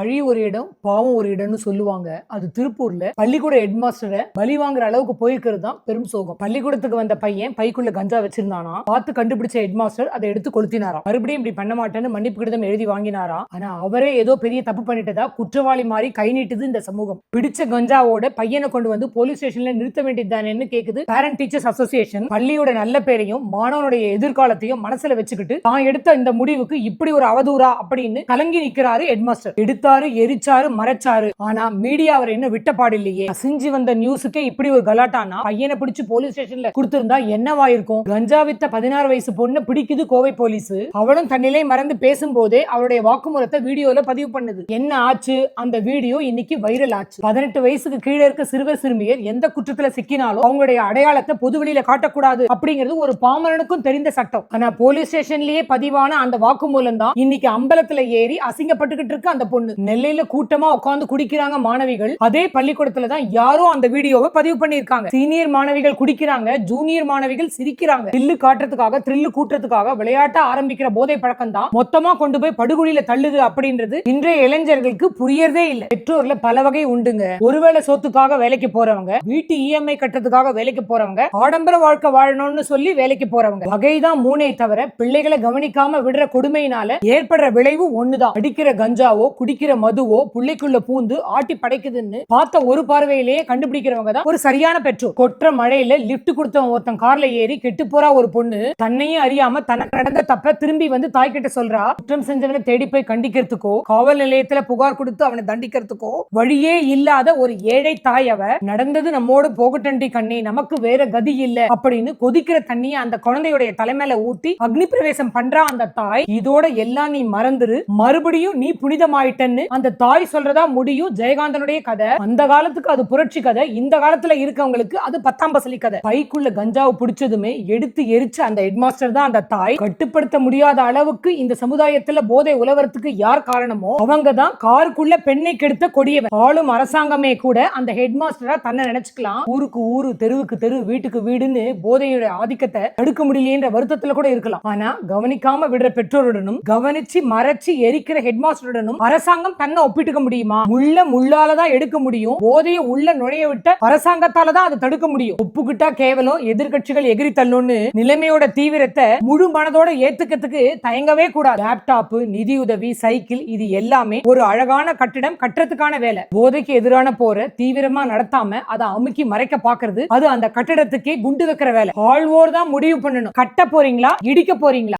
பழி ஒரு இடம் பாவம் ஒரு இடம்னு சொல்லுவாங்க. அது திருப்பூர்ல பள்ளிக்கூட ஹெட்மாஸ்டரை பலி வாங்குற அளவுக்கு போயிருக்கிறது தான் பெரும் சோகம். பள்ளிக்கூடத்துக்கு வந்த பையன் பைக்குள்ள கஞ்சா வச்சிருந்தானா? பார்த்து கண்டுபிடிச்ச ஹெட்மாஸ்டர் அதை எடுத்து கொளுத்தினாராம். மறுபடியும் இப்படி பண்ண மாட்டேன்னு மன்னிப்பு கடிதம் எழுதி வாங்கினாரா ஆனா அவரே ஏதோ பெரிய தப்பு பண்ணிட்டதா குற்றவாளி மாதிரி கை நீட்டுது இந்த சமூகம். பிடிச்ச கஞ்சாவோட பையனை கொண்டு வந்து போலீஸ் ஸ்டேஷன்ல நிறுத்த வேண்டியதானேன்னு கேக்குது பேரண்ட் டீச்சர்ஸ் அசோசியேஷன் பள்ளியோட நல்ல பேரையும் மாணவனுடைய எதிர்காலத்தையும் மனசுல வச்சுக்கிட்டு தான் எடுத்த இந்த முடிவுக்கு இப்படி ஒரு அவதூறா அப்படின்னு கலங்கி நிக்கிறாரு ஹெட்மாஸ்டர். எடுத்தாரு எரிச்சாரு மறைச்சாரு. ஆனா மீடியா அவர் என்ன விட்டப்பாடு பாடில்லையே அசிஞ்சு வந்த நியூஸுக்கே இப்படி ஒரு கலாட்டானா? பையனை பிடிச்சு போலீஸ் ஸ்டேஷன்ல கொடுத்திருந்தா என்னவாயிருக்கும் கஞ்சா வித்த பதினாறு வயசு பொண்ணு பிடிக்குது கோவை போலீஸ் அவளும் தன்னிலை மறந்து பேசும்போதே அவருடைய வாக்குமூலத்தை வீடியோல பதிவு பண்ணுது. என்ன ஆச்சு? அந்த வீடியோ இன்னைக்கு வைரல் ஆச்சு. பதினெட்டு வயசுக்கு கீழே இருக்க சிறுவர் சிறுமியர் எந்த குற்றத்துல சிக்கினாலும் அவங்களுடைய அடையாளத்தை பொதுவெளியில காட்டக்கூடாது அப்படிங்கிறது ஒரு பாமரனுக்கும் தெரிந்த சட்டம். ஆனா போலீஸ் ஸ்டேஷன்லயே பதிவான அந்த வாக்குமூலம் தான் இன்னைக்கு அம்பலத்துல ஏறி அசிங்கப்பட்டுக்கிட்டு இருக்கு அந்த பொண்ணு. நெல்லையில கூட்டமா உட்கார்ந்து குடிக்கிறாங்க மாணவிகள். அதே பள்ளிக்கூடத்துல தான் யாரோ அந்த வீடியோவை பதிவு பண்ணிருக்காங்க சீனியர் மாணவிகள் குடிக்கிறாங்க ஜூனியர் மாணவிகள் சிரிக்கிறாங்க. தில்லு காட்டுறதுக்காக த்ரில்லு கூட்டுறதுக்காக விளையாட்ட ஆரம்பிக்கிற போதை பழக்கம் தான் மொத்தமா கொண்டு போய் படுகொலியில தள்ளுது அப்படின்றது இன்றைய இளைஞர்களுக்கு புரியறதே இல்ல. பெற்றோர்ல பல வகை உண்டுங்க. ஒருவேளை சொத்துக்காக வேலைக்கு போறவங்க வீட்டு இஎம்ஐ கட்டுறதுக்காக வேலைக்கு போறவங்க ஆடம்பர வாழ்க்கை வாழணும்னு சொல்லி வேலைக்கு போறவங்க வகைதான் மூனை தவிர பிள்ளைகளை கவனிக்காம விடுற கொடுமையினால ஏற்படுற விளைவு ஒண்ணுதான். அடிக்கிற கஞ்சாவோ குடிக்கிற மதுவோ புள்ளைக்குள்ள பூந்து ஆட்டி படைக்குதுன்னு பார்த்த ஒரு பார்வையிலேயே கண்டுபிடிக்கிறவங்க தான் ஒரு சரியான பெற்றோர். கொற்ற மழையில லிப்ட் கொடுத்தவன் ஒருத்தன் கார்ல ஏறி கெட்டு போறா ஒரு பொண்ணு. தன்னையும் அறியாம தனக்கு நடந்த தப்ப திரும்பி வந்து தாய் கிட்ட சொல்றா. குற்றம் செஞ்சவனை தேடி போய் கண்டிக்கிறதுக்கோ காவல் நிலையத்துல புகார் கொடுத்து அவனை தண்டிக்கிறதுக்கோ வழியே இல்லாத ஒரு ஏழை தாய் அவ நடந்தது நம்மோடு போகட்டண்டி கண்ணே நமக்கு வேற கதி இல்ல அப்படின்னு கொதிக்கிற தண்ணிய அந்த குழந்தையுடைய தலைமையில ஊத்தி அக்னி பிரவேசம் பண்றா அந்த தாய். இதோட எல்லாம் நீ மறந்துரு. மறுபடியும் நீ புனிதமாயிட்டன்னு அந்த தாய் சொல்றதா முடியும். ஜெயகாந்தனுடைய கதை அந்த காலத்துக்கு அது புரட்சி கதை இந்த காலத்துல இருக்கவங்களுக்கு அது பத்தாம் பசலி கதை. பைக்குள்ள கஞ்சாவை பிடிச்சதுமே எடுத்து எரிச்சு அந்த ஹெட்மாஸ்டர் தான் அந்த தாய். கட்டுப்படுத்த முடியாத அளவுக்கு இந்த சமுதாயத்துல போதை உலவரத்துக்கு யார் காரணமோ அவங்க தான் காருக்குள்ள பெண்ணை கெடுத்த கொடியவன். ஆளும் அரசாங்கமே கூட அந்த ஹெட்மாஸ்டரா தன்னை நினைச்சுக்கலாம். ஊருக்கு ஊரு தெருவுக்கு தெரு வீட்டுக்கு வீடுன்னு போதையுடைய ஆதிக்கத்தை தடுக்க முடியலன்ற வருத்தத்துல கூட இருக்கலாம். ஆனா கவனிக்காம விடுற பெற்றோருடனும் கவனிச்சு மறைச்சு எரிக்கிற ஹெட்மாஸ்டருடனும் அரசாங்கம் தன்னை ஒப்பிட்டுக்க முடியுமா? முள்ள முள்ளால தான் எடுக்க முடியும். போதையை உள்ள நுழைய விட்ட அரசாங்கத்தால தான் அதை தடுக்க முடியும். ஒப்புக்கிட்டா கேவலம் எதிர்கட்சிகள் எகிரி தள்ளும்னு நிலைமையோட தீவிரத்தை முழு மனதோட ஏத்துக்கிறதுக்கு தயங்கவே கூடாது. லேப்டாப் நிதியுதவி சைக்கிள் இது எல்லாமே ஒரு அழகான கட்டிடம் கட்டுறதுக்கான வேலை. போதைக்கு எதிரான போரை தீவிரமா நடத்தாம அதை அமுக்கி மறைக்க பாக்குறது அது அந்த கட்டிடத்துக்கே குண்டு வைக்கிற வேலை. ஆழ்வோர் தான் முடிவு பண்ணணும். கட்ட போறீங்களா? இடிக்க போறீங்களா?